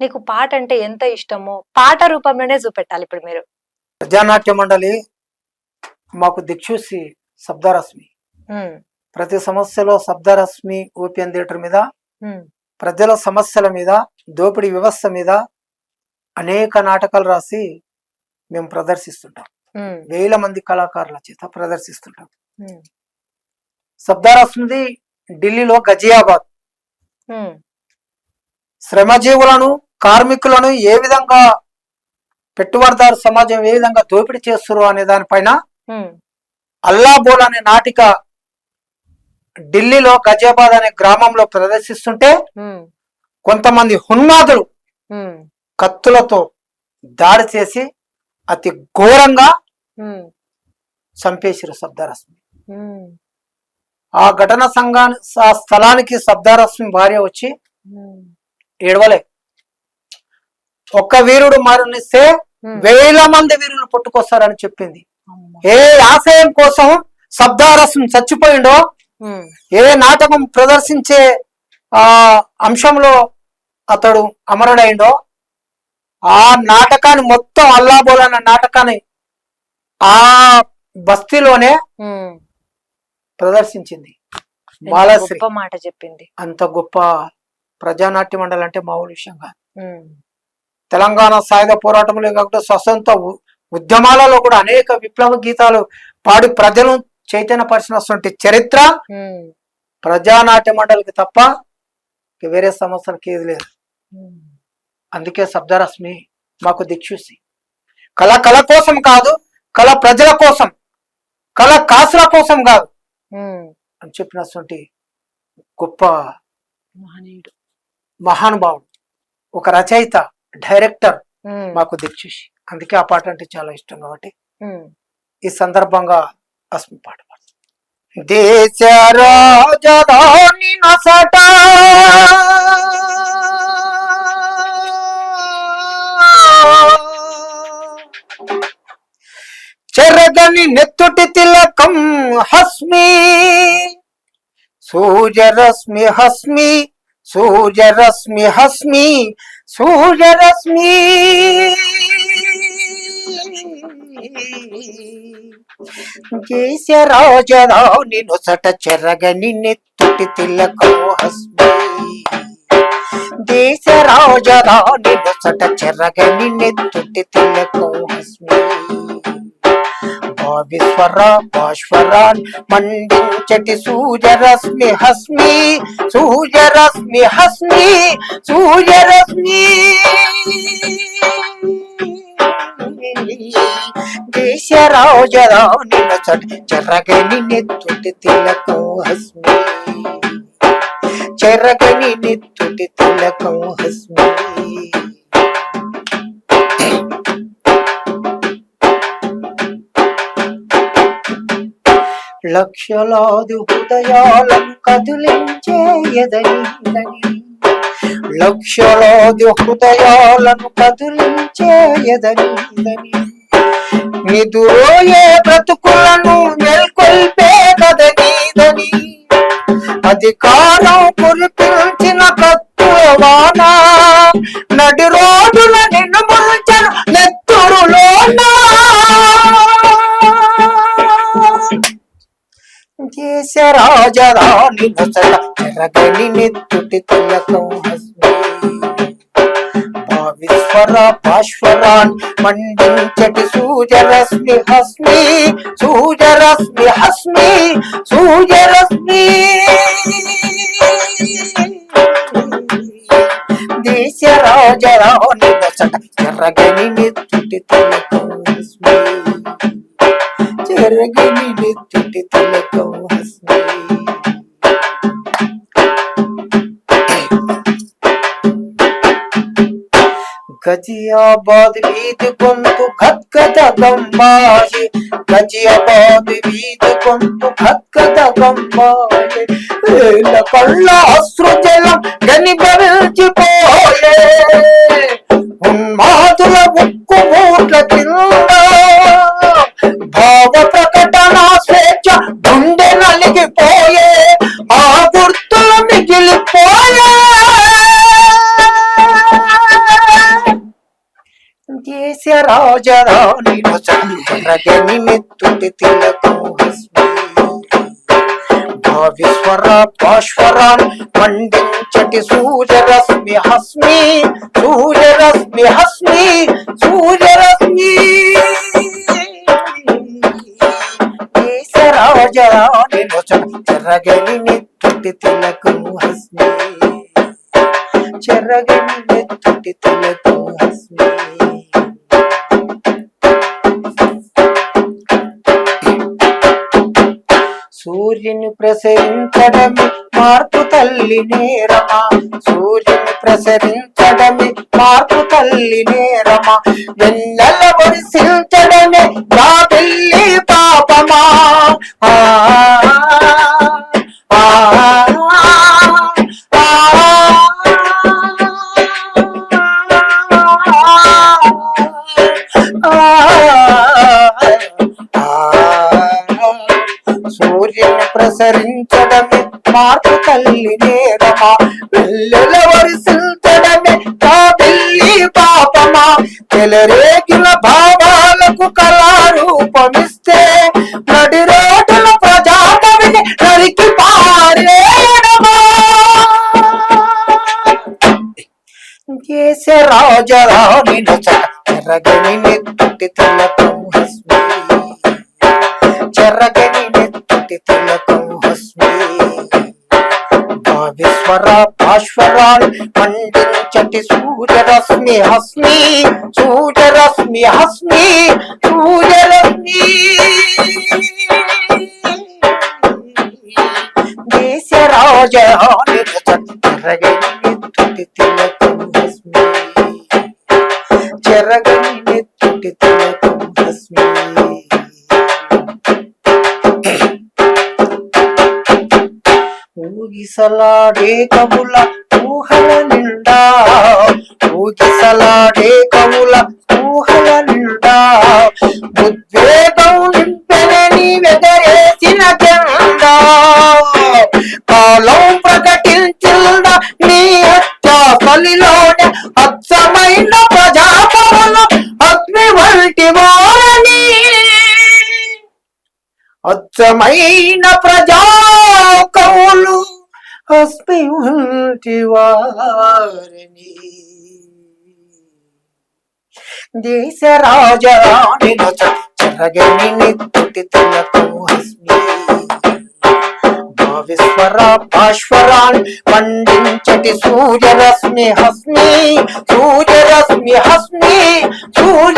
నీకు పాట అంటే ఎంత ఇష్టమో పాట రూపంలోనే చూపెట్టాలి ఇప్పుడు మీరు. ప్రజానాట్య మండలి మాకు దిక్సూసి శబ్దరశ్మి ప్రతి సమస్యలో శబ్దరశ్మి ఓపియన్ థియేటర్ మీద ప్రజల సమస్యల మీద దోపిడీ వ్యవస్థ మీద అనేక నాటకాలు రాసి మేము ప్రదర్శిస్తుంటాం. వేల మంది కళాకారుల చేత ప్రదర్శిస్తుంటాం. శబ్దరశ్మిది ఢిల్లీలో గజియాబాద్ శ్రమజీవులను కార్మికులను ఏ విధంగా పెట్టుబడిదారు సమాజం ఏ విధంగా దోపిడీ చేస్తున్నారు అనే దానిపైన అల్లాబోల్ అనే నాటిక ఢిల్లీలో గజియాబాద్ అనే గ్రామంలో ప్రదర్శిస్తుంటే కొంతమంది హున్మాదులు కత్తులతో దాడి చేసి అతి ఘోరంగా చంపేసిరు శబ్దరశ్మి ఆ ఘటన సంఘాని ఆ స్థలానికి శబ్దరశ్మి భార్య వచ్చి ఏడవలే. ఒక్క వీరుడు మరణిస్తే. వేల మంది వీరులు పుట్టుకొస్తారని చెప్పింది. ఏ ఆశయం కోసం శబ్దారసం చచ్చిపోయిండో ఏ నాటకం ప్రదర్శించే ఆ అంశంలో అతడు అమరుడైండో ఆ నాటకాన్ని మొత్తం అల్లాబోల్ అన్న నాటకాన్ని ఆ బస్తీలోనే. ప్రదర్శించింది బాలశ్రీ మాట చెప్పింది అంత గొప్ప ప్రజానాట్య మండలి అంటే మామూలు విషయం కాదు ఉమ్, తెలంగాణ సాయుధ పోరాటంలో కాకుండా స్వతంత్ర ఉద్యమాలలో కూడా అనేక విప్లవ గీతాలు పాడి ప్రజలను చైతన్యపరిచినటువంటి చరిత్ర ప్రజానాట్య మండలికి తప్ప వేరే సంస్థలకి ఏది లేదు. అందుకే శబ్దరశ్మి మాకు దిక్సూసి. కళ కళ కోసం కాదు కళ ప్రజల కోసం కళ కాసుల కోసం కాదు. అని చెప్పినటువంటి గొప్ప మహనీయుడు. మహానుభావుడు ఒక రచయిత. డైరెక్టర్ మాకు దిక్సూసి అందుకే ఆ పాట అంటే చాలా ఇష్టం కాబట్టి. ఈ సందర్భంగా అస్మి పాట. దేశ రాజధాని నసట. చెరగని నెత్తుటి తిలకం హస్మి. సూర్యరశ్మి హస్మి. సూర్యరశ్మి హస్మి సూర్యరశ్మి దేశ రాజధాని నొసట చెరగని నెత్తుటి తిలకం హస్మి దేశ రాజధాని నొసట చెరగని నెత్తుటి తిలకం హస్మి భావిస్వర భాస్వరాన్ మండించటి సూర్యరశ్మి హస్మి సూర్యరశ్మి హస్మి సూర్యరశ్మి దేశ రాజధాని నచట చెరగని నెత్తుటి తిలకం హస్మి చెరగని నెత్తుటి తిలకం హస్మి లక్షలాది హృదయాలను కదిలించే ఎదనిదని లక్షలాది హృదయాలను కదిలించే ఎదనిదని నిదురోయే బ్రతుకులను నెల్కొల్పే కదనీదని అధికారం కురిపించిన కత్తువానా నడి రోడ్డులని దేశ రాజధాని నొసట చెరగని నెత్తుటి తిలకం హస్మి భావిస్వర భాస్వరాన్ మండించటి సూర్యరశ్మి హస్మి సూర్యరశ్మి హస్మి సూర్యరశ్మి దేశ రాజధాని జరగని నెత్తిటి తిలకం హస్మి గజియాబాద్ వీధి గొంతు గద్గద గంబాయి. గజియాబాద్ వీధి గొంతు గద్గద గంబాయి. వేల కళ్ళ అశ్రుజలం గనిభవించిపోయే ఉన్మాదుల ఉక్కు భావ ప్రకటన స్వేచ్ఛ గుండె నలిగిపోయే ఆ గుర్తులు మిగిలిపోయే దేశరాజరాణి రగని నెత్తుటి తిలకం హస్మి భావిస్వర పాశ్వరాన్ మండించటి సూర్యరశ్మి హస్మి సూర్యరశ్మి హస్మి సూర్యరశ్మి దేశరాజరాణి చెరగని నెత్తుటి తిలకు హస్మి. చెరగని నెత్తుటి తిలకు హస్మి. సూర్యుని ప్రసరించడమే మార్పు తల్లి నేరమా. సూర్యుని ప్రసరించడమే మార్పు తల్లి నేరమా. వెన్నెల వరిసించడమే నా పెళ్ళి పాపమా సూర్యుని ప్రసరించడమే మార్పు తల్లి నేరమా వెల్లెల వరిసించడమే నా పెళ్ళి పాపమా చెలరేగిన భావాలకు కల దేశ రాజరాణి చెరగని నెత్తుటి తిలకం హస్మి చెరగని నెత్తుటి తిలకం హస్మి భావిస్వర పాశ్వరాల్ మండించటి సూర్యరశ్మి హస్మి సూర్యరశ్మి హస్మి సూర్యరశ్మి దేశ రాజహాని చెరగని నెత్తుటి తిలకం హస్మి చెరగని నెత్తుటి తిలకం హస్మి ఊగిసలాడే కవుల ఊహల నిండా. ఊగిసలాడే కవుల ఊహల నిండా. ఉద్వేగం నింపెనని వెదరేసిన జెండా. కాలం ప్రకట అచ్చమైన ప్రజా కవులు అస్మి వంటి వారిని. దేశ రాజరాణి చెరగని నెత్తుటి తిలకం హస్మి. భావిస్వర పాశ్వరాన్ మండించటి సూర్యరశ్మి హస్మి సూర్యరశ్మి హస్మి సూర్యరశ్మి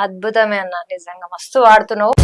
అద్భుతమే అన్న నిజంగా. మస్తు వాడుతున్నావు.